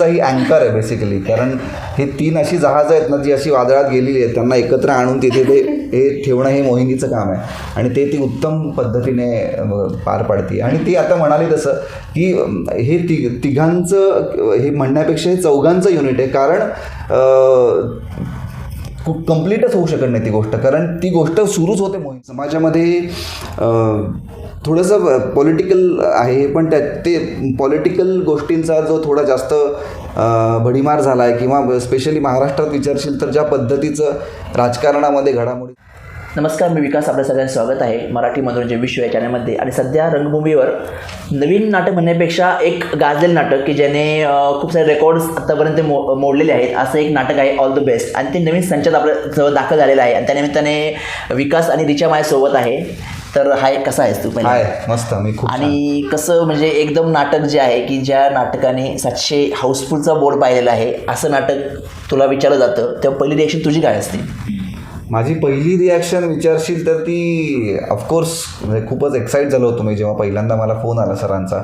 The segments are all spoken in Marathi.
तिघांचा ही अँकर आहे बेसिकली कारण हे तीन अशी जहाजं आहेत ना जी अशी वादळात गेलेली आहेत त्यांना एकत्र आणून तिथे ते हे ठेवणं हे मोहिनीचं काम आहे. आणि ते ती उत्तम पद्धतीने पार पाडते. आणि ती आता म्हणाली तसं की हे ति तिघांचं हे म्हणण्यापेक्षा हे चौघांचं युनिट आहे. कारण खूप कम्प्लीटच होऊ शकत नाही ती गोष्ट. कारण ती गोष्ट सुरूच होते मोहीम समाजामध्ये थोडंसं पॉलिटिकल आहे पण त्या ते पॉलिटिकल गोष्टींचा जो थोडा जास्त भडीमार झाला आहे किंवा स्पेशली महाराष्ट्रात विचारशील तर ज्या पद्धतीचं राजकारणामध्ये घडामोडी नमस्कार मी विकास. आपल्या सगळ्यांचं स्वागत आहे. मराठी मनोरंजन विश्व या चॅनलमध्ये आणि सध्या रंगभूमीवर नवीन नाटक म्हणण्यापेक्षा एक गाजलेलं नाटक की ज्याने खूप सारे रेकॉर्ड्स आत्तापर्यंत मो मोडलेले आहेत. असं एक नाटक आहे ऑल द बेस्ट आणि ते नवीन संचात आपल्या जवळ दाखल झालेलं आहे. आणि त्यानिमित्ताने विकास आणि रिचा माझ्यासोबत आहे. तर हाय कसा आहेस तू हाय पहिला मस्त. मी खूप. आणि कसं म्हणजे एकदम नाटक जे आहे की ज्या नाटकाने सातशे हाऊसफुलचा बोर्ड पाहिलेला आहे असं नाटक तुला विचारलं जातं तेव्हा पहिली रिॲक्शन तुझी काय असते? माझी पहिली रिॲक्शन विचारशील तर ती ऑफकोर्स म्हणजे खूपच एक्साईट झालो होतो मी जेव्हा पहिल्यांदा मला फोन आला सरांचा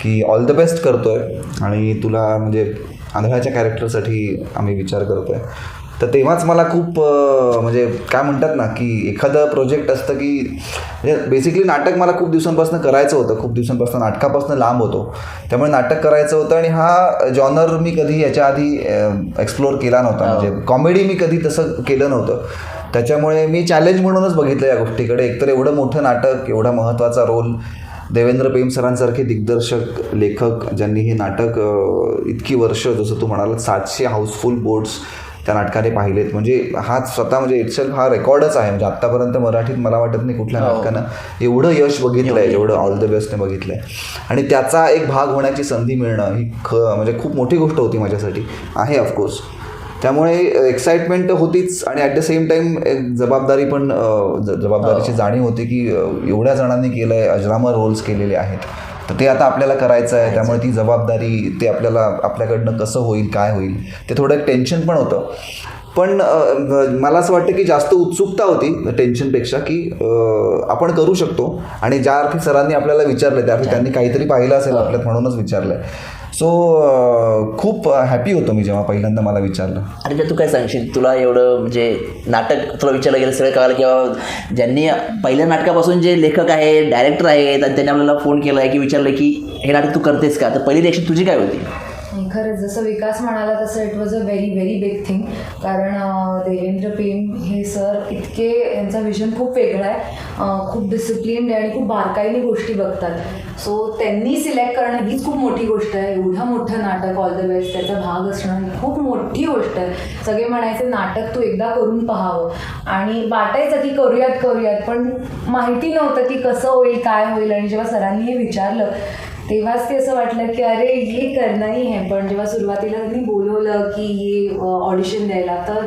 की ऑल द बेस्ट करतोय आणि तुला म्हणजे आंधळ्याच्या कॅरेक्टरसाठी आम्ही विचार करतोय. तर तेव्हाच मला खूप म्हणजे काय म्हणतात ना की एखादं प्रोजेक्ट असतं की म्हणजे बेसिकली नाटक मला खूप दिवसांपासून करायचं होतं. खूप दिवसांपासून नाटकापासून लांब होतो. त्यामुळे नाटक करायचं होतं आणि हा जॉनर मी कधी याच्या आधी एक्सप्लोअर केला नव्हता. म्हणजे कॉमेडी मी कधी तसं केलं नव्हतं. त्याच्यामुळे मी चॅलेंज म्हणूनच बघितलं या गोष्टीकडे. एकतर एवढं मोठं नाटक एवढा महत्त्वाचा रोल देवेंद्र पेम सरांसारखे दिग्दर्शक लेखक ज्यांनी हे नाटक इतकी वर्ष जसं तू म्हणाला सातशे हाऊसफुल बोर्ड्स त्या नाटकाने पाहिलेत. म्हणजे हा स्वतः म्हणजे इटसेल्फ हा रेकॉर्डच आहे. म्हणजे आत्तापर्यंत मराठीत मला वाटत नाही कुठल्या नाटकानं एवढं यश बघितलं आहे जेवढं ऑल द बेस्टने बघितलं आहे आणि त्याचा एक भाग होण्याची संधी मिळणं ही ख म्हणजे खूप मोठी गोष्ट होती माझ्यासाठी. आहे ऑफकोर्स त्यामुळे एक्साइटमेंट होतीच आणि ॲट द सेम टाईम एक जबाबदारी पण जबाबदारीची जाणीव होती की एवढ्या जणांनी केलं आहे अजरामर रोल्स केलेले आहेत. ते आता आपल्याला करायचं आहे त्यामुळे ती जबाबदारी ते आपल्याला आपल्याकडनं कसं होईल काय होईल ते थोडं एक टेन्शन पण होतं. पण मला असं वाटतं की जास्त उत्सुकता होती टेन्शनपेक्षा की आपण करू शकतो. आणि ज्या अर्थी सरांनी आपल्याला विचारलं त्या अर्थी त्यांनी काहीतरी पाहिलं असेल आपल्यात म्हणूनच विचारलं सो खूप हॅपी होतो मी जेव्हा पहिल्यांदा मला विचारलं. आणि ते तू काय सांगशील? तुला एवढं म्हणजे नाटक तुला विचारलं गेलं सगळं कळालं किंवा ज्यांनी पहिल्या नाटकापासून जे लेखक आहे डायरेक्टर आहेत आणि त्यांनी आपल्याला फोन केला आहे की विचारलं की हे नाटक तू करतेस का? तर पहिली रिएक्शन तुझी काय होती? खरंच जसं विकास म्हणाला तसं it was a very very big thing कारण देवेंद्र पेम हे सर इतके यांचा विजन खूप वेगळा आहे. खूप डिसिप्लिन्ड आहे आणि खूप बारकाईने गोष्टी बघतात. सो त्यांनी सिलेक्ट करणं हीच खूप मोठी गोष्ट आहे. एवढं मोठं नाटक ऑल द बेस्ट त्याचा भाग असणं ही खूप मोठी गोष्ट आहे. सगळे म्हणायचे नाटक तू एकदा करून पाहावं. आणि वाटायचं की करूयात करूयात पण माहिती नव्हतं की कसं होईल काय होईल. आणि जेव्हा सरांनी हे विचारलं तेव्हाच ते असं वाटलं की अरे हे करणं ही आहे पण जेव्हा सुरुवातीला त्यांनी बोलवलं की ये ऑडिशन द्यायला तर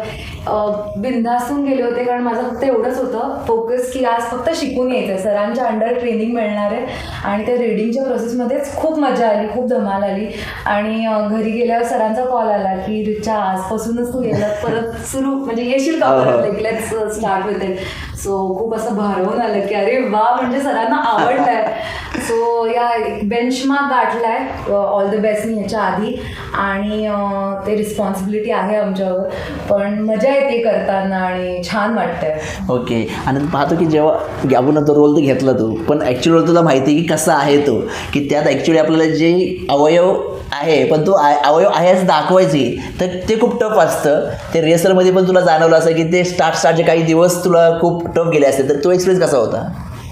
बिनधास्तून गेले होते कारण माझं फक्त एवढंच होतं फोकस की आज फक्त शिकून यायचं सरांच्या अंडर ट्रेनिंग मिळणार आहे. आणि त्या रिडिंगच्या प्रोसेसमध्येच खूप मजा आली खूप धमाल आली. आणि घरी गेल्यावर सरांचा कॉल आला की रिचा आजपासूनच तू यायला परत सुरू म्हणजे येशील का स्टार्ट इट सो खूप असं भारवून आलं की अरे वा म्हणजे सरांना आवडलंय. सो या बेंचमार्क गाठलाय ऑल द बेस्ट मी ह्याच्या आधी. आणि ते रिस्पॉन्सिबिलिटी आहे आमच्यावर. पण मजा येते करताना आणि छान वाटतंय. ओके आणि पाहतो की जेव्हा गॅबून तो रोल तर घेतला तू पण ॲक्च्युअल तुला माहिती आहे की कसा आहे तो? की त्यात ॲक्च्युली आपल्याला जे अवयव आहे पण तो अवयव आहे असं दाखवायची तर ते खूप टफ असतं. ते रिहर्सलमध्ये पण तुला जाणवलं असं की ते स्टार्ट स्टार्टचे काही दिवस तुला खूप टफ गेले असते. तर तो एक्सपिरियन्स कसा होता?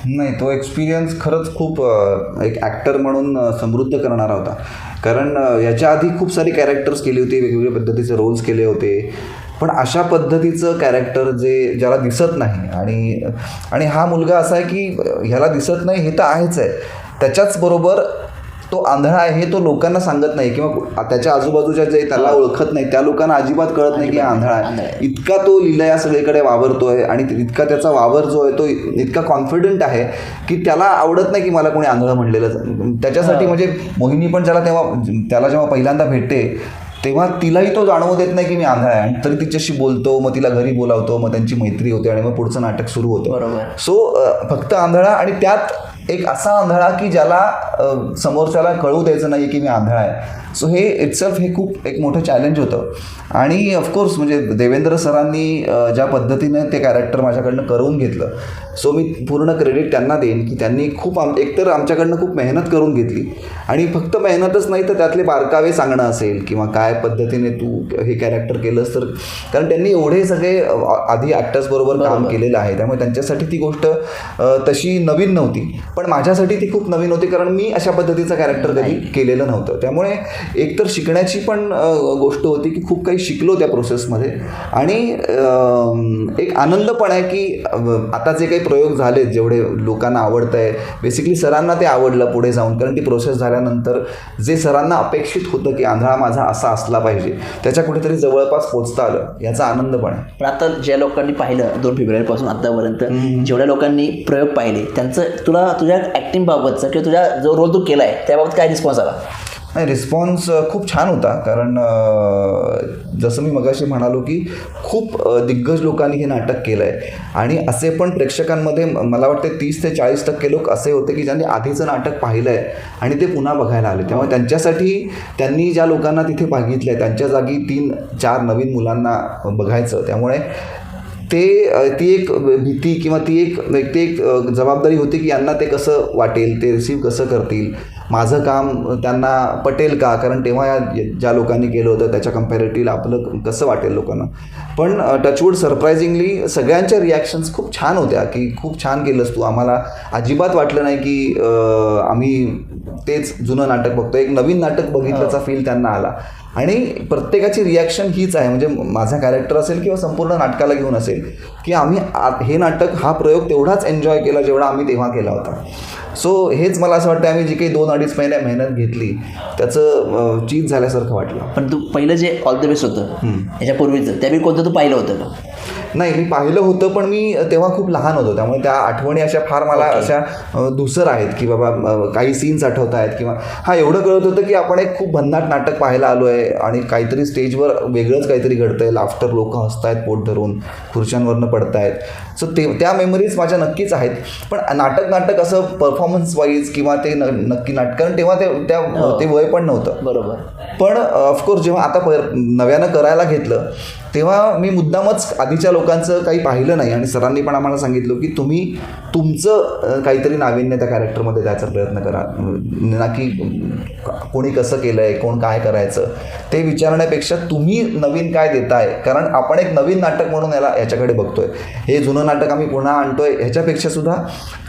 नाही तो एक्सपिरियन्स खरंच खूप एक ॲक्टर म्हणून समृद्ध करणारा होता. कारण याच्या आधी खूप सारी कॅरेक्टर्स केली होती वेगवेगळ्या पद्धतीचे रोल्स केले होते. पण अशा पद्धतीचं कॅरेक्टर जे ज्याला दिसत नाही आणि आणि हा मुलगा असा आहे की ह्याला दिसत नाही हे तर आहेच आहे. त्याच्याचबरोबर तो आंधळा आहे हे तो लोकांना सांगत नाही किंवा त्याच्या आजूबाजूच्या जे त्याला ओळखत नाही त्या लोकांना अजिबात कळत नाही की आंधळा आहे. इतका तो लिलया सगळीकडे वावरतोय आणि इतका त्याचा वावर जो आहे तो इतका कॉन्फिडंट आहे की त्याला आवडत नाही की मला कोणी आंधळं म्हणलेलं त्याच्यासाठी म्हणजे मोहिनी पण त्याला तेव्हा त्याला जेव्हा पहिल्यांदा भेटते तेव्हा तिलाही तो जाणवू देत नाही की मी आंधळा आहे. आणि तरी तिच्याशी बोलतो मग तिला घरी बोलावतो मग त्यांची मैत्री होते आणि मग पुढचं नाटक सुरू होतं. बरोबर. सो फक्त आंधळा आणि त्यात एक असा आंधळा की ज्याला समोरच्याला कळू द्यायचं नाही की मी आंधळा आहे. सो हे इटसेल्फ हे खूप एक मोठं चॅलेंज होतं. आणि ऑफकोर्स म्हणजे देवेंद्र सरांनी ज्या पद्धतीने ते कॅरेक्टर माझ्याकडनं करून घेतलं सो मी पूर्ण क्रेडिट त्यांना देईन की त्यांनी खूप आम एकतर आमच्याकडनं खूप मेहनत करून घेतली आणि फक्त मेहनतच नाही तर त्यातले बारकावे सांगणं असेल किंवा काय पद्धतीने तू हे कॅरेक्टर केलंस तर कारण त्यांनी एवढे सगळे आधी ॲक्टर्स बरोबर काम केलेलं आहे. त्यामुळे त्यांच्यासाठी ती गोष्ट तशी नवीन नव्हती. पण माझ्यासाठी ती खूप नवीन होती कारण मी अशा पद्धतीचं कॅरेक्टर कधी केलेलं नव्हतं. त्यामुळे एकतर शिकण्याची पण गोष्ट होती की खूप काही शिकलो त्या प्रोसेसमध्ये आणि एक आनंद पण आहे की आता जे काही प्रयोग झाले जेवढे लोकांना आवडत आहे बेसिकली सरांना ते आवडलं पुढे जाऊन कारण ती प्रोसेस झाल्यानंतर जे सरांना अपेक्षित होतं की आंधळा माझा असा असला पाहिजे त्याच्या कुठेतरी जवळपास पोचता आलं. याचा आनंद पण आहे. पण आता ज्या लोकांनी पाहिलं दोन फेब्रुवारीपासून आतापर्यंत जेवढ्या लोकांनी प्रयोग पाहिले त्यांचं तुला तुझ्या ॲक्टिंग बाबतचं किंवा तुझ्या जो रोल तू केला आहे त्याबाबत काय रिस्पॉन्स आला? नाही रिस्पॉन्स खूप छान होता. कारण जसं मी मगाशी म्हणालो की खूप दिग्गज लोकांनी हे नाटक केलं आहे आणि असे पण प्रेक्षकांमध्ये मला वाटते तीस ते चाळीस टक्के लोक असे होते की ज्यांनी आधीचं नाटक पाहिलं आहे आणि ते पुन्हा बघायला आले. त्यामुळे त्यांच्यासाठी त्यांनी ज्या लोकांना तिथे बघितलं आहे त्यांच्या जागी तीन चार नवीन मुलांना बघायचं. त्यामुळे ते ती एक भीती किंवा ती एक ती एक जबाबदारी होती की यांना ते कसं वाटेल ते रिसीव कसं करतील. माझं काम त्यांना पटेल का? कारण तेव्हा या ज्या लोकांनी केलं होतं त्याच्या कम्पॅरेटिव्ह आपलं कसं वाटेल लोकांना? पण टचवूड सरप्रायझिंगली सगळ्यांच्या रिॲक्शन्स खूप छान होत्या की खूप छान केलंस तू. आम्हाला अजिबात वाटलं नाही की आम्ही तेच जुनं नाटक बघतो एक नवीन नाटक बघितल्याचा फील त्यांना आला. आणि प्रत्येकाची रिॲक्शन हीच आहे. म्हणजे माझा कॅरेक्टर असेल किंवा संपूर्ण नाटकाला घेऊन असेल की आम्ही हे नाटक हा प्रयोग तेवढाच एन्जॉय केला जेवढा आम्ही तेव्हा केला होता. सो हेच मला असं वाटतं आम्ही जी काही दोन अडीच महिने मेहनत घेतली त्याचं चीज झाल्यासारखं वाटलं. पण तू पहिलं जे ऑल द बेस्ट होतं याच्यापूर्वीचं त्यावेळी कोणतं तू पाहिलं होतं? का नाही मी पाहिलं होतं पण मी तेव्हा खूप लहान होतो त्यामुळे त्या आठवणी अशा फार मला अशा अ, धुसर आहेत की बाबा काही सीन्स आठवत आहेत किंवा हा एवढं कळत होतं की आपण एक खूप भन्नाट नाटक पाहायला आलो आहे आणि काहीतरी स्टेजवर वेगळंच काहीतरी घडतंय. लाफ्टर लोक हसतायत पोट धरून खुर्च्यांवरनं पडतायत. सो ते त्या मेमरीज माझ्या नक्कीच आहेत. पण नाटक नाटक असं परफॉर्मन्स वाईज किंवा ते न नक्की नाटक कारण तेव्हा ते त्या ते वय पण नव्हतं. बरोबर. पण ऑफकोर्स जेव्हा आता नव्यानं करायला घेतलं तेव्हा मी मुद्दामच आधीच्या लोकांचं काही पाहिलं नाही आणि सरांनी पण आम्हाला सांगितलं की तुम्ही तुमचं काहीतरी नाविन्य त्या कॅरेक्टरमध्ये द्यायचा प्रयत्न करा. ना की कोणी कसं केलं आहे कोण काय करायचं ते विचारण्यापेक्षा तुम्ही नवीन काय देताय? कारण आपण एक नवीन नाटक म्हणून याला याच्याकडे बघतोय. हे जुनं नाटक आम्ही पुन्हा आणतोय. ह्याच्यापेक्षा सुद्धा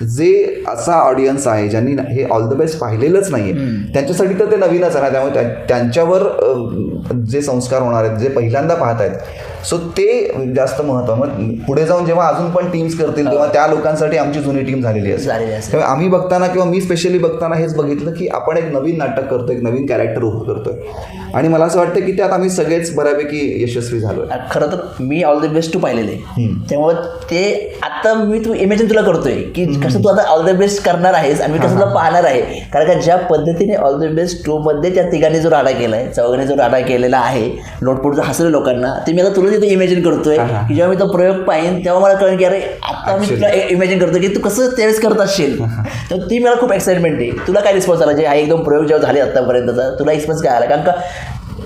जे असा ऑडियन्स आहे ज्यांनी हे ऑल द बेस्ट पाहिलेलंच नाही आहे त्यांच्यासाठी तर ते नवीनच आहे त्यामुळे त्या- त्यांच्यावर जे संस्कार होणार आहेत जे पहिल्यांदा पाहत आहेत सो ते जास्त महत्त्व. मग पुढे जाऊन जेव्हा अजून पण टीम्स करतील तेव्हा त्या लोकांसाठी आमची जुनी टीम झालेली असेल आम्ही बघताना किंवा मी स्पेशली बघताना हेच बघितलं की आपण एक नवीन नाटक करतोय एक नवीन कॅरेक्टर उभं करतोय. आणि मला असं वाटतं की त्यात आम्ही सगळेच बऱ्यापैकी यशस्वी झालोय. खरं तर मी ऑल द बेस्ट टू पाहिलेले. त्यामुळे ते आता मी तू इमॅजिन तुला करतोय की कसं तू आता ऑल द बेस्ट करणार आहेस आणि मी कसं तुला पाहणार आहे. कारण का ज्या पद्धतीने ऑल द बेस्ट टू मध्ये त्या तिघांनी जो राडा केलाय चौघांनी जो राडा केलेला आहे लोटपोट जो हसले लोकांना ते मी आता तुला तिथे इमॅजिन करतोय. की जेव्हा मी तो प्रयोग पाहिन तेव्हा मला कळेल की अरे आता मी तुला इमॅजिन करतो की तू कसं त्यावेळेस करत असशील. तर ती मला खूप एक्साइटमेंट आहे. तुला काय रिस्पॉन्स आला? जे हा एकदम प्रयोग जेव्हा झाले आतापर्यंतचा तुला एक्सपिरियन्स काय आला? कारण का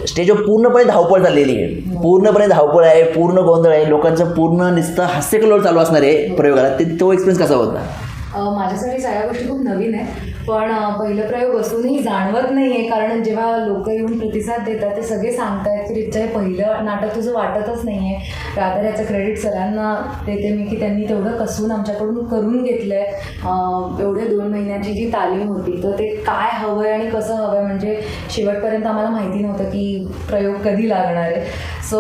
स्टेजवर पूर्णपणे धावपळ चाललेली आहे. पूर्णपणे धावपळ आहे पूर्ण गोंधळ आहे. लोकांचं पूर्ण नुसतं हास्यकलोळ चालू असणार आहे प्रयोगाला. ते तो एक्सपिरियन्स कसा होता? अ, माझ्यासाठी सगळ्या गोष्टी खूप नवीन आहे पण पहिलं प्रयोग असूनही जाणवत नाही आहे कारण जेव्हा लोक येऊन प्रतिसाद देतात ते सगळे सांगतायत की रिचा हे पहिलं नाटक तुझं वाटतच नाही आहे रादर याचं क्रेडिट सरांना देते मी की त्यांनी तेवढं कसून आमच्याकडून करून घेतलं आहे दोन महिन्याची जी तालीम होती तर ते काय हवं आहे आणि कसं हवं आहे म्हणजे शेवटपर्यंत आम्हाला माहिती नव्हतं की प्रयोग कधी लागणार आहे. सो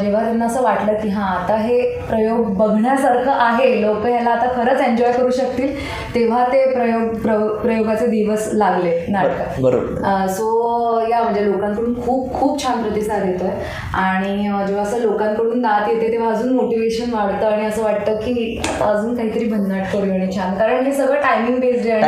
जेव्हा त्यांना असं वाटलं की हां आता हे प्रयोग बघण्यासारखं आहे लोक ह्याला आता खरंच एन्जॉय करू शकतील तेव्हा ते प्रयोग प्र प्रयोगाचे दिवस लागले नाटकात बरोबर. सो या म्हणजे लोकांकडून खूप खूप छान प्रतिसाद येतोय आणि अं, जेव्हा असं लोकांकडून दात येते तेव्हा अजून मोटिवेशन वाढतं आणि असं वाटतं की अजून काहीतरी भन्नाट करू आणि छान कारण हे सगळं टायमिंग बेस्ड आहे.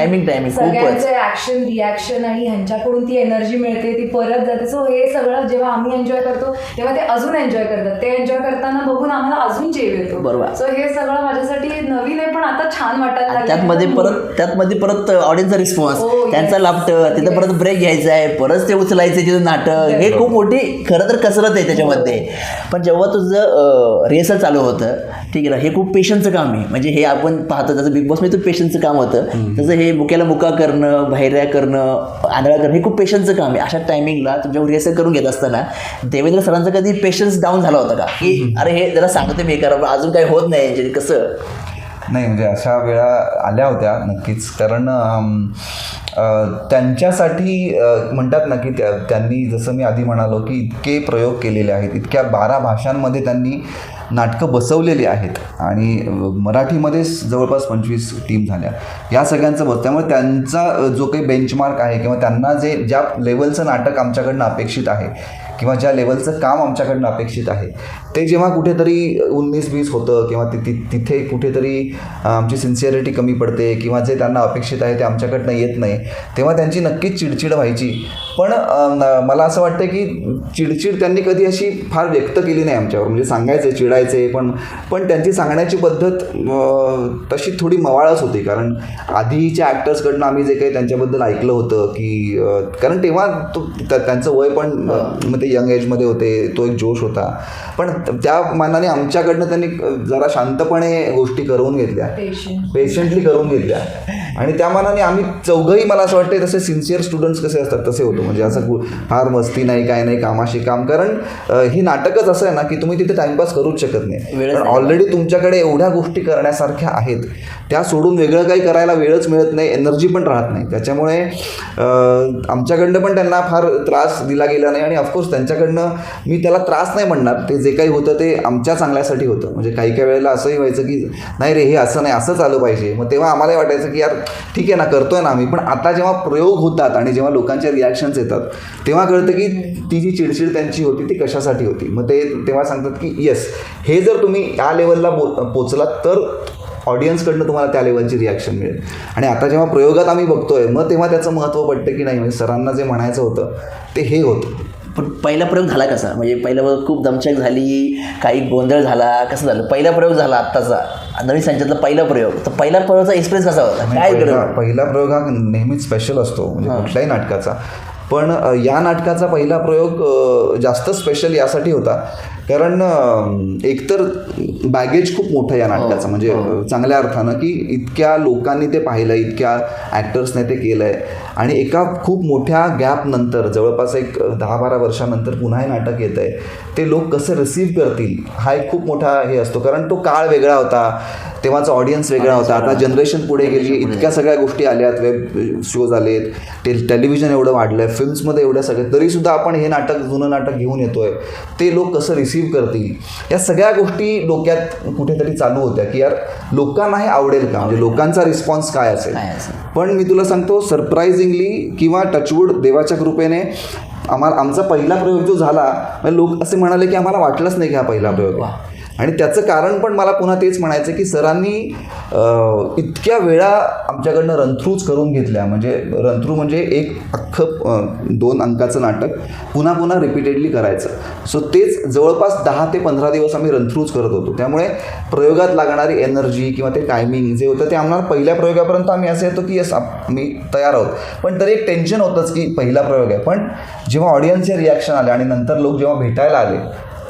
सगळ्यांचं ऍक्शन रिॲक्शन आणि ह्यांच्याकडून ती एनर्जी मिळते ती परत जाते सो हे सगळं जेव्हा आम्ही एन्जॉय करतो तेव्हा ते अजून एन्जॉय करतात ते एन्जॉय करताना बघून आम्हाला अजून जेव येतो बरोबर. सो हे सगळं माझ्यासाठी नवीन आहे पण आता छान वाटायला आणि लागलं. त्यातमध्ये परत त्यातमध्ये परत ऑडियन्सचा रिस्पॉन्स हो. त्यांचा लाफ्टर तिथं परत ब्रेक घ्यायचा आहे परत ते उचलायचं तिथं नाटक. हे. खूप मोठी खरं तर कसरत आहे त्याच्यामध्ये. पण जेव्हा तुझं रिहर्सल चालू होतं ठीक आहे ना हे खूप पेशन्सचं काम आहे. म्हणजे हे आपण पाहतो जसं बिग बॉसमध्ये तर पेशन्सचं काम होतं. तसं हे मुक्याला मुका करणं बाहेऱ्या करणं आंधळा करणं हे खूप पेशन्सचं काम आहे. अशा टायमिंगला तुमच्या रिहर्सल करून घेत असताना देवेंद्र सरांचा कधी पेशन्स डाऊन झाला होता का? की अरे हे जरा सांगते मी करा अजून काही होत नाही याच्यात. कसं? नाही म्हणजे अशा वेळा आल्या होत्या नक्कीच. कारण त्यांच्यासाठी म्हणतात ना की त्या त्यांनी जसं मी आधी म्हणालो की इतके प्रयोग केलेले आहेत इतक्या बारा भाषांमध्ये त्यांनी नाटकं बसवलेली आहेत. आणि मराठीमध्ये मराठीमध्येच जवळपास पंचवीस टीम झाल्या. या सगळ्यांचं बस त्यामुळे त्यांचा जो काही बेंचमार्क आहे किंवा त्यांना जे ज्या लेवलचं नाटक आमच्याकडनं अपेक्षित आहे किंवा ज्या लेवलचं काम आमच्याकडनं अपेक्षित आहे. ते जेव्हा कुठेतरी उन्नीस बीस होतं किंवा ति तिथे कुठेतरी आमची सिन्सिअरिटी कमी पडते किंवा जे त्यांना अपेक्षित आहे ते आमच्याकडनं येत नाही तेव्हा त्यांची नक्कीच चिडचिड व्हायची. पण मला असं वाटतं की चिडचिड त्यांनी कधी अशी फार व्यक्त केली नाही आमच्यावर. म्हणजे सांगायचे चिडायचे पण पण त्यांची सांगण्याची पद्धत तशी थोडी मवाळच होती. कारण आधीच्या ॲक्टर्सकडनं आम्ही जे काही त्यांच्याबद्दल ऐकलं होतं की कारण तेव्हा तो त्या- त्यांचं वय पण मग ते यंग एजमध्ये होते तो एक जोश होता. पण त्या मानाने आमच्याकडनं त्यांनी जरा शांतपणे गोष्टी करून घेतल्या. पेशंटली करून घेतल्या. आणि त्या मानाने आम्ही चौघही मला असं वाटतं तसे सिन्सिअर स्टुडंट्स कसे असतात तसे होतो. म्हणजे असं फार मस्ती नाही काय नाही कामाशी काम. कारण हे नाटकच असं आहे ना की तुम्ही तिथे टाइमपास करूच शकत नाही. ऑलरेडी तुमच्याकडे एवढ्या गोष्टी करण्यासारख्या आहेत. त्या सोडून वेगळं काही करायला वेळच मिळत नाही एनर्जी पण राहत नाही. त्याच्यामुळे आमच्याकडनं पण त्यांना फार त्रास दिला गेला नाही आणि ऑफकोर्स त्यांच्याकडनं मी त्याला त्रास नाही म्हणणार. ते जे काही होतं ते आमच्या चांगल्यासाठी होतं. म्हणजे काही काही वेळेला असंही व्हायचं की नाही रे हे असं नाही असंच आलं पाहिजे. मग तेव्हा आम्हालाही वाटायचं की यार ठीक आहे ना करतोय ना आम्ही. पण आता जेव्हा प्रयोग होतात आणि जेव्हा लोकांचे रिॲक्शन्स येतात तेव्हा कळतं की ती जी चिडचिड त्यांची होती ती कशासाठी होती? मग ते तेव्हा सांगतात की येस हे जर तुम्ही या लेवलला बो पोचलात तर ऑडियन्सकडनं तुम्हाला त्या लेवलची रिॲक्शन मिळेल. आणि आता जेव्हा प्रयोगात आम्ही बघतोय मग तेव्हा त्याचं महत्त्व पडतं की नाही? म्हणजे सरांना जे म्हणायचं होतं ते हे होतं. पण पहिला प्रयोग झाला कसा? म्हणजे पहिला प्रयोग खूप दमछाक झाली काही गोंधळ झाला कसं झालं? पहिला प्रयोग झाला आत्ताचा. नवीन संचातला पहिला प्रयोग. तर पहिला प्रयोगचा एक्सपिरियन्स कसा होता? काय पहिला प्रयोग हा नेहमीच स्पेशल असतो म्हणजे कुठल्याही नाटकाचा. पण या नाटकाचा पहिला प्रयोग जास्त स्पेशल यासाठी होता. कारण एकतर बॅगेज खूप मोठं या नाटकाचं. म्हणजे अ, चांगल्या अर्थानं की इतक्या लोकांनी ते पाहिलं इतक्या ॲक्टर्सने ते केलं आहे आणि एका खूप मोठ्या गॅप नंतर जवळपास एक दहा बारा वर्षानंतर पुन्हा हे नाटक येत आहे. ते लोक कसं रिसीव्ह करतील? हा एक खूप मोठा हे असतो. कारण तो काळ वेगळा होता. तेव्हाचा ऑडियन्स वेगळा होता. आता जनरेशन पुढे गेली. इतक्या सगळ्या गोष्टी आल्यात. वेब शोज आलेत. टे टेलिव्हिजन एवढं वाढलं आहे फिल्म्समध्ये एवढ्या सगळ्या. तरीसुद्धा आपण हे नाटक जुनं नाटक घेऊन येतोय. ते लोक कसं रिसीव्ह करतील? या सगळ्या गोष्टी डोक्यात कुठेतरी चालू होत्या की यार लोकांना हे आवडेल का? म्हणजे लोकांचा रिस्पॉन्स काय असेल? पण मी तुला सांगतो सरप्रायझिंगली किंवा टचवूड देवाच्या कृपेने आम्हाला आमचा पहिला प्रयोग जो झाला म्हणजे लोक असे म्हणाले की आम्हाला वाटलंच नाही की हा पहिला प्रयोग. आणि त्याचं कारण पण मला पुन्हा तेच म्हणायचं की सरांनी इतक्या वेळा आमच्याकडनं रनथ्रूज करून घेतल्या. म्हणजे रनथ्रू म्हणजे एक अख्खं दोन अंकाचं नाटक पुन्हा पुन्हा रिपीटेडली करायचं. सो तेच जवळपास दहा ते पंधरा दिवस आम्ही रनथ्रूज करत होतो. त्यामुळे प्रयोगात लागणारी एनर्जी किंवा ते टायमिंग जे होतं ते आम्हाला पहिल्या प्रयोगापर्यंत आम्ही असं येतो की येस आम्ही तयार आहोत. पण तरी एक टेन्शन होतंच की पहिला प्रयोग आहे. पण जेव्हा ऑडियन्सचे रिॲक्शन आले आणि नंतर लोक जेव्हा भेटायला आले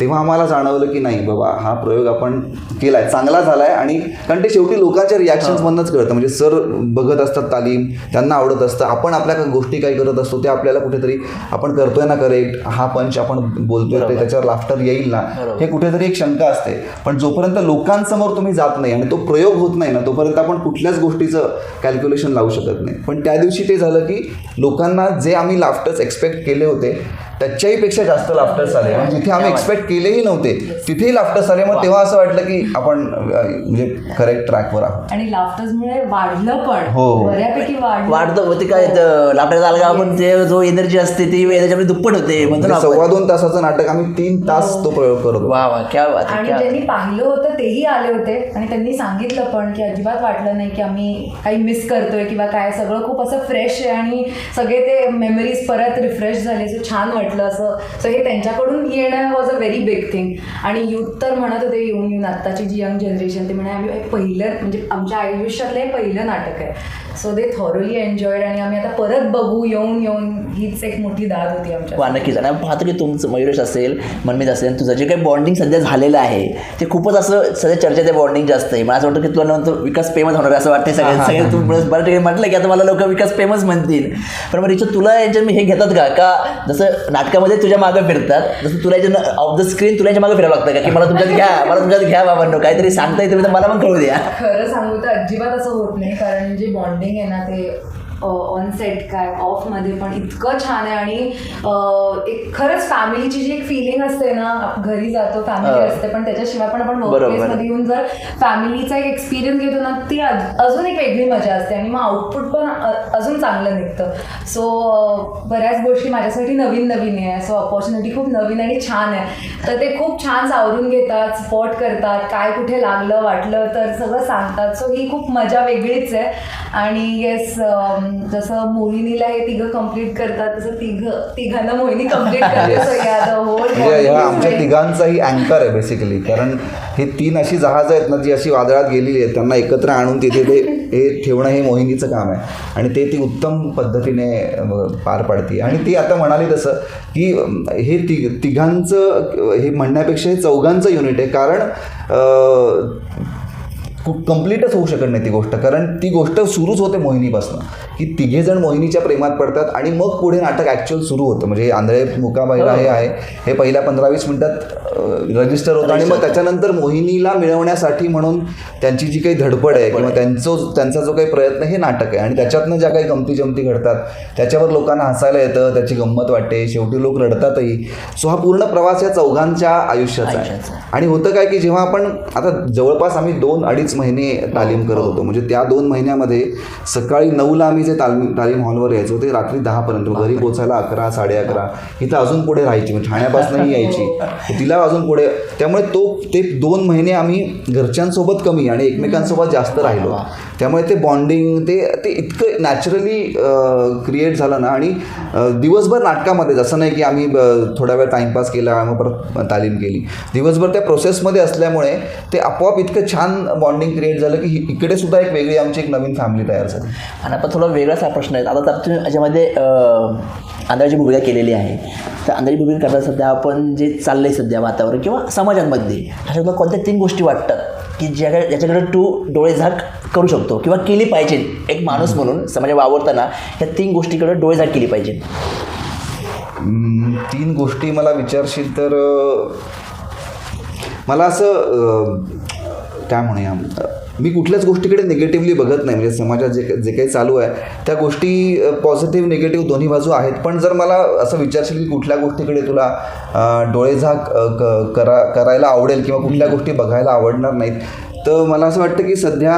तेव्हा आम्हाला जाणवलं की नाही बाबा हा प्रयोग आपण केलाय चांगला झालाय आणि कारण ते शेवटी लोकांच्या रिॲक्शन्समधनंच कळतं. म्हणजे सर बघत असतात तालीम त्यांना आवडत असतं. आपण आपल्या काही गोष्टी काही करत असतो ते आपल्याला कुठेतरी आपण करतोय ना करेक्ट हा पंच आपण बोलतोय ते त्याच्यावर लाफ्टर येईल ना हे कुठेतरी एक शंका असते. पण जोपर्यंत लोकांसमोर तुम्ही जात नाही आणि तो प्रयोग होत नाही ना तोपर्यंत आपण कुठल्याच गोष्टीचं कॅल्क्युलेशन लावू शकत नाही. पण त्या दिवशी ते झालं की लोकांना जे आम्ही लाफ्टर्स एक्सपेक्ट केले होते त्याच्याही पेक्षा जास्त लाफ्टर्स आले आणि जिथे आम्ही एक्सपेक्ट केलेही नव्हते तिथेही लाफ्टर्स आले मग तेव्हा असं वाटलं की आपण म्हणजे करेक्ट ट्रॅकवर आहोत. आणि लाफ्टर्समुळे वाढलं पण. हो. बऱ्यापैकी वाढलं. वाढतं. होते काय लाकडाचा अलगा आपण ते जो एनर्जी असते ती त्याच्यामध्ये दुप्पट होते. ना म्हणजे. सव्वा दोन तासाचं नाटक आम्ही तीन तास तो प्रयोग करत वा वा. क्या बात है, आणि ज्यांनी पाहिलं होतं तेही आले होते. आणि त्यांनी सांगितलं पण की अजिबात वाटलं नाही की आम्ही काही मिस करतोय किंवा काय. सगळं खूप असं फ्रेश आहे आणि सगळे ते मेमरीज परत रिफ्रेश झाले. सो छान वाटलं असं. सो हे त्यांच्याकडून येणं was a very big thing आणि युथ तर म्हणत होते येऊन येऊन आत्ताची जी यंग जनरेशन ते म्हणे आम्ही पहिलं म्हणजे आमच्या आयुष्यातलं हे पहिलं नाटक आहे. सो दे थॉरली एन्जॉयड आणि आम्ही आता परत बघू येऊन येऊन हीच एक मोठी दाद होती आमच्या नक्कीच. आणि पाहतो की तुमचं मयुरेश असेल मनमित असेल तुझं जे काही बॉन्डिंग सध्या झालेलं आहे ते खूपच असं सध्या चर्चेचे बॉन्डिंग जास्त आहे. मला असं वाटतं की तुला नंतर विकास फेमस होणार आहे असं वाटतं सगळ्या सगळे तू बरं बऱ्याच ठिकाणी म्हटलं की आता मला लोक विकास फेमस म्हणतील. पण मग रिचा तुला यांच्या मी हे घेतात का? का जसं नाटकामध्ये तुझ्या मागं फिरतात. जसं तुला याच्या ऑफ द स्क्रीन तुला याच्या मागं फिरावं लागतं का? की मला तुमच्यात घ्या मला तुमच्यात घ्या बाबांनो काहीतरी सांगता तुम्ही तर मला पण कळू द्या. खरं सांगू तर अजिबात असं होत नाही कारण जे बॉन्डिंग आहे ना ते ऑन सेट काय ऑफमध्ये पण इतकं छान आहे आणि एक खरंच फॅमिलीची जी एक फिलिंग असते ना घरी जातो फॅमिली. असते पण त्याच्याशिवाय पण आपण. वर्कप्लेसमध्ये येऊन जर फॅमिलीचा एक एक्सपिरियन्स घेतो ना ती अज- अजून एक वेगळी मजा असते आणि मग आउटपुट पण अजून चांगलं निघतं. सो बऱ्याच गोष्टी माझ्यासाठी नवीन नवीन आहे. सो ऑपॉर्च्युनिटी खूप नवीन आणि छान आहे. तर ते खूप छान सावरून घेतात सपोर्ट करतात काय कुठे लागलं वाटलं तर सगळं सांगतात. सो ही खूप मजा वेगळीच आहे. आणि येस जसं मोहिनीला हे तिघं कंप्लीट करतात तसं तिघ तिघांना मोहिनी कंप्लीट आमच्या तिघांचाही अँकर आहे बेसिकली कारण हे तीन अशी जहाज आहेत ना जी अशी वादळात गेलेली आहेत त्यांना एकत्र आणून तिथे ते हे ठेवणं हे मोहिनीचं काम आहे. आणि ते ती उत्तम पद्धतीने पार पाडते. आणि ती आता म्हणाली तसं की हे ति तिघांचं हे म्हणण्यापेक्षा हे चौघांचं युनिट आहे. कारण खूप कम्प्लीटच होऊ शकत नाही ती गोष्ट. कारण ती गोष्ट सुरूच होते मोहिनीपासून. की तिघे जण मोहिनीच्या प्रेमात पडतात आणि मग पुढे नाटक ॲक्च्युअल सुरू होतं. म्हणजे आंधळे मुका महिला हे आहे. हे पहिल्या पंधरा वीस मिनिटात रजिस्टर होतं आणि मग त्याच्यानंतर मोहिनीला मिळवण्यासाठी म्हणून त्यांची जी काही धडपड आहे किंवा त्यांचं त्यांचा जो काही प्रयत्न हे नाटक आहे. आणि त्याच्यातनं ज्या काही गमती जमती घडतात त्याच्यावर लोकांना हसायला येतं त्याची गंमत वाटते शेवटी लोक रडतातही. सो हा पूर्ण प्रवास या चौघांच्या आयुष्याचा आयुष्याचा. आहे. आणि होतं काय की जेव्हा आपण आता जवळपास आम्ही दोन अडीच महिने तालीम करत होतो. म्हणजे त्या दोन महिन्यामध्ये सकाळी नऊला आम्ही जे तालीम तालीम हॉलवर यायचो ते रात्री दहापर्यंत. घरी पोचायला अकरा साडे अकरा. इथं अजून पुढे राहायची म्हणजे ठाण्यापासूनही यायची. तिला अजून पुढे. त्यामुळे तो ते दोन महिने आम्ही घरच्यांसोबत कमी आणि एकमेकांसोबत जास्त राहिलो. त्यामुळे ते बॉन्डिंग ते ते इतकं नॅचरली क्रिएट झालं ना. आणि दिवसभर नाटकामध्ये जसं नाही की आम्ही थोडा वेळ टाईमपास केला मग परत तालीम केली. दिवसभर त्या प्रोसेसमध्ये असल्यामुळे ते आपोआप इतकं छान बॉन्डिंग क्रिएट झालं की हि- इकडे सुद्धा एक वेगळी आमची एक नवीन फॅमिली तयार झाली. आणि आपण थोडा वेगळाच हा प्रश्न आहे. आता तर तुम्ही याच्यामध्ये आंधळाची भूमिका केलेली आहे. तर आंधळी भूमिका करताना सध्या आपण जे चाललं आहे सध्या वातावरण किंवा समाजांमध्ये अशा तुला कोणत्या तीन गोष्टी वाटतात की ज्या ज्याच्याकडे तू डोळे झाक करू शकतो किंवा केली पाहिजे? एक माणूस म्हणून समाजात वावरताना या तीन गोष्टीकडे डोळे झाक केली पाहिजे. तीन गोष्टी मला विचारशील तर मला असं काय म्हणूया मी कुठल्याच गोष्टीकडे निगेटिव्हली बघत नाही. म्हणजे समाजात जे जे काही चालू आहे त्या गोष्टी पॉझिटिव्ह निगेटिव्ह दोन्ही बाजू आहेत. पण जर मला असं विचारशील की कुठल्या गोष्टीकडे तुला डोळेझाक करा करायला आवडेल किंवा कुठल्या गोष्टी बघायला आवडणार नाहीत तर मला असं वाटतं की सध्या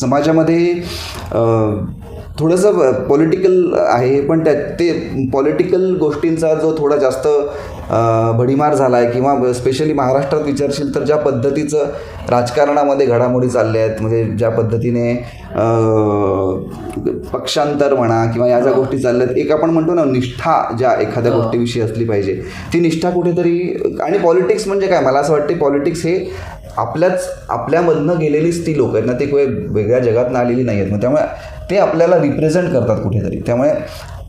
समाजामध्ये थोडंसं पॉलिटिकल आहे. पण त्या ते पॉलिटिकल गोष्टींचा जो थोडा जास्त भडीमार झाला आहे किंवा स्पेशली महाराष्ट्रात विचारशील तर ज्या पद्धतीचं राजकारणामध्ये घडामोडी चालल्या आहेत म्हणजे ज्या पद्धतीने पक्षांतर म्हणा किंवा या ज्या गोष्टी चालल्या आहेत एक आपण म्हणतो ना निष्ठा ज्या एखाद्या गोष्टीविषयी असली पाहिजे. ती निष्ठा कुठेतरी आणि पॉलिटिक्स म्हणजे काय? मला असं वाटते पॉलिटिक्स हे आपल्याच आपल्यामधनं गेलेलीच ती लोक आहेत ना ते वेगळ्या जगातनं आलेली नाही आहेत मग त्यामुळे ते आपल्याला रिप्रेझेंट करतात कुठेतरी. त्यामुळे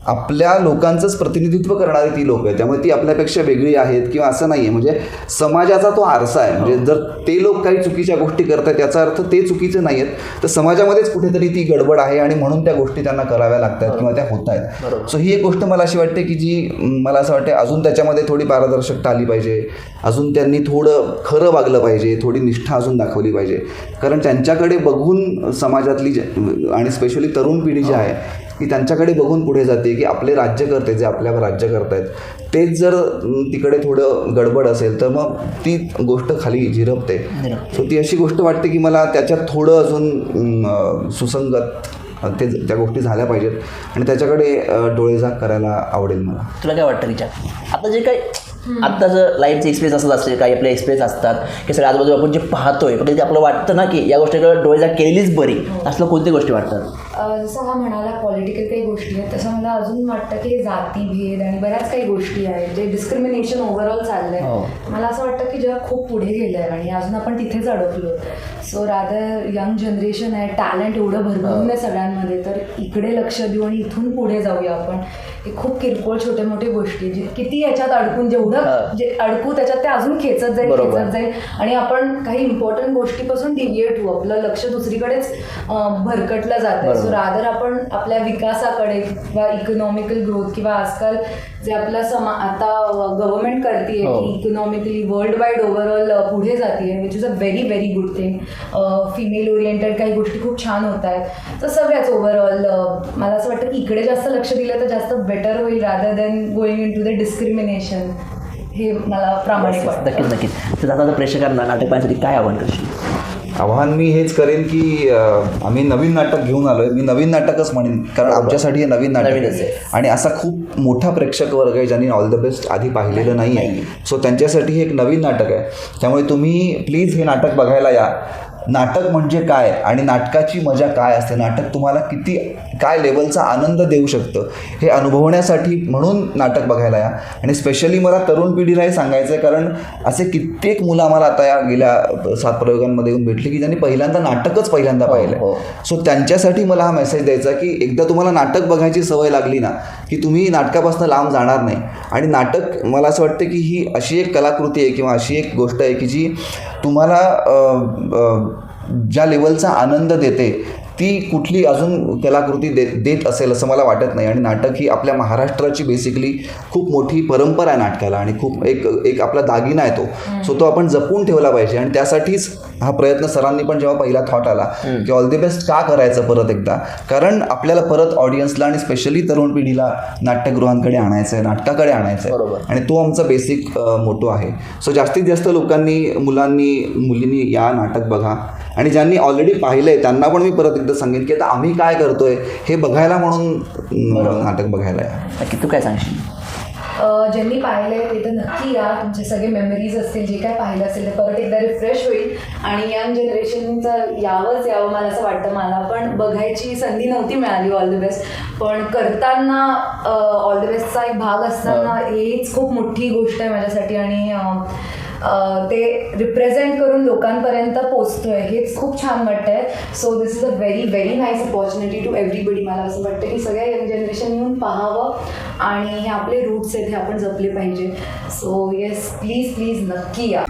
आपल्या लोकांचंच प्रतिनिधित्व करणारी ती लोक आहेत. त्यामुळे ती आपल्यापेक्षा वेगळी आहेत किंवा असं नाही आहे म्हणजे समाजाचा तो आरसा आहे. म्हणजे जर ते लोक काही चुकीच्या गोष्टी करतात याचा अर्थ ते चुकीचे नाही आहेत तर समाजामध्येच कुठेतरी ती गडबड आहे आणि म्हणून त्या गोष्टी त्यांना कराव्या लागतात किंवा त्या होत आहेत. सो ही एक गोष्ट मला अशी वाटते की जी मला असं वाटते अजून त्याच्यामध्ये थोडी पारदर्शकता आली पाहिजे. अजून त्यांनी थोडं खरं वागलं पाहिजे. थोडी निष्ठा अजून दाखवली पाहिजे. कारण त्यांच्याकडे बघून समाजातली जे आणि स्पेशली तरुण पिढी जी आहे की त्यांच्याकडे बघून पुढे जाते की आपले राज्यकर्ते जे आपल्यावर राज्य करतायत. तेच जर तिकडे थोडं गडबड असेल तर मग ती गोष्ट खाली झिरपते. सो ती अशी गोष्ट वाटते की मला त्याच्यात थोडं अजून सुसंगत ते त्या गोष्टी झाल्या पाहिजेत. आणि त्याच्याकडे डोळेझाक करायला आवडेल मला. तुला काय वाटतं विचार? आता जे काही आत्ताचं लाईफचे एक्सपिरियन्स असत असते काही आपले एक्सपिरियन्स असतात हे सगळे आजूबाजू आपण जे पाहतोय पण ते आपलं वाटतं ना की या गोष्टीकडे डोळेजाग केलेलीच बरी असलं कोणती गोष्टी वाटतात जसं हा म्हणाला पॉलिटिकल काही गोष्टी आहेत तसं मला अजून वाटतं की जाती भेद आणि बऱ्याच काही गोष्टी आहेत जे डिस्क्रिमिनेशन ओव्हरऑल चाललंय हो. मला असं वाटतं की जग खूप पुढे गेलं आहे आणि अजून आपण तिथेच अडकलो सो रादर यंग जनरेशन आहे टॅलेंट एवढं भरभरून आहे सगळ्यांमध्ये तर इकडे लक्ष देऊ आणि इथून पुढे जाऊया आपण हे खूप किरकोळ छोटे मोठे गोष्टी जी किती याच्यात अडकून जेवढं हा. जे अडकू त्याच्यात ते अजून खेचत जाईल. खेचत जाईल आणि आपण काही इम्पॉर्टंट गोष्टीपासून डिव्हिएट होऊ आपलं लक्ष दुसरीकडेच भरकटलं जातं रादर आपण आपल्या विकासाकडे किंवा इकॉनॉमिकल ग्रोथ किंवा आजकाल जे आपला समा आता गव्हर्नमेंट करते हो. की इकॉनॉमिकली वर्ल्ड वाईड ओव्हरऑल पुढे जाते which is a very very good thing female oriented काही गोष्टी खूप छान होत आहेत तर सगळ्याच ओव्हरऑल मला असं वाटतं की इकडे जास्त लक्ष दिलं तर जास्त बेटर होईल rather than going into the discrimination हे मला प्रामाणिक वाटतं. नक्कीच नक्कीच. तर आता प्रेक्षकांना नाटक पाहण्यासाठी काय आव्हान करशील? आव्हान मी हेच करेन की आम्ही नवीन नाटक घेऊन आलोय. मी नवीन नाटकच म्हणेन कारण आमच्यासाठी हे नवीन नाटक आहे. आणि असा खूप मोठा प्रेक्षक वर्ग आहे ज्यांनी ऑल द बेस्ट आधी पाहिलेलं नाही आहे सो त्यांच्यासाठी हे एक नवीन नाटक आहे. त्यामुळे तुम्ही प्लीज हे नाटक बघायला या. नाटक म्हणजे काय आणि नाटकाची मजा काय असते? नाटक तुम्हाला किती काय लेवलचा आनंद देऊ शकतं? हे अनुभवण्यासाठी म्हणून नाटक बघायला या. आणि स्पेशली मला तरुण पिढीलाही सांगायचं आहे कारण असे कित्येक मुलं आम्हाला आता या गेल्या सात प्रयोगांमध्ये येऊन भेटली की ज्यांनी पहिल्यांदा नाटकच पहिल्यांदा पाहिलं हो. सो त्यांच्यासाठी मला हा मेसेज द्यायचा की एकदा तुम्हाला नाटक बघायची सवय लागली ना की तुम्ही नाटकापासून लांब जाणार नाही. आणि नाटक मला असं वाटतं की ही अशी एक कलाकृती आहे किंवा अशी एक गोष्ट आहे की जी तुम्हाला ज्या लेवलचा आनंद देते ती कुठली अजून कलाकृती दे देत असेल असं मला वाटत नाही. आणि नाटक ही आपल्या महाराष्ट्राची बेसिकली खूप मोठी परंपरा आहे नाटकाला. आणि खूप एक एक आपला दागिना आहे तो. सो तो आपण जपून ठेवला पाहिजे. आणि त्यासाठीच हा प्रयत्न सरांनी पण जेव्हा पहिला थॉट आला की ऑल दी बेस्ट का करायचं परत एकदा? कारण आपल्याला परत ऑडियन्सला आणि स्पेशली तरुण पिढीला नाट्यगृहांकडे आणायचं आहे नाटकाकडे आणायचं आहे. बरोबर. आणि तो आमचा बेसिक मोटो आहे. सो जास्तीत जास्त लोकांनी मुलांनी मुलींनी या नाटक बघा. आणि ज्यांनी ऑलरेडी पाहिलं आहे त्यांना पण मी परत एकदा सांगेन की आता आम्ही काय करतोय हे बघायला म्हणून नाटक बघायला या. नक्की तू काय सांगशील? ज्यांनी पाहिलंय ते तर नक्की या. तुमचे सगळे मेमरीज असतील जे काय पाहिलं असेल ते परत एकदा रिफ्रेश होईल. आणि यंग जनरेशनचं यावंच यावं मला असं वाटतं. मला पण बघायची संधी नव्हती मिळाली ऑल द बेस्ट पण करताना ऑल द बेस्टचा एक भाग असताना हेच खूप मोठी गोष्ट आहे माझ्यासाठी. आणि ते रिप्रेझेंट करून लोकांपर्यंत पोचतोय. हेच खूप छान वाटतंय. So this is a very very nice opportunity to everybody मला असं वाटतं की सगळ्या यंग जनरेशन येऊन पाहावं आणि हे आपले रूट्स आहेत हे आपण जपले पाहिजे. सो येस प्लीज प्लीज नक्की या.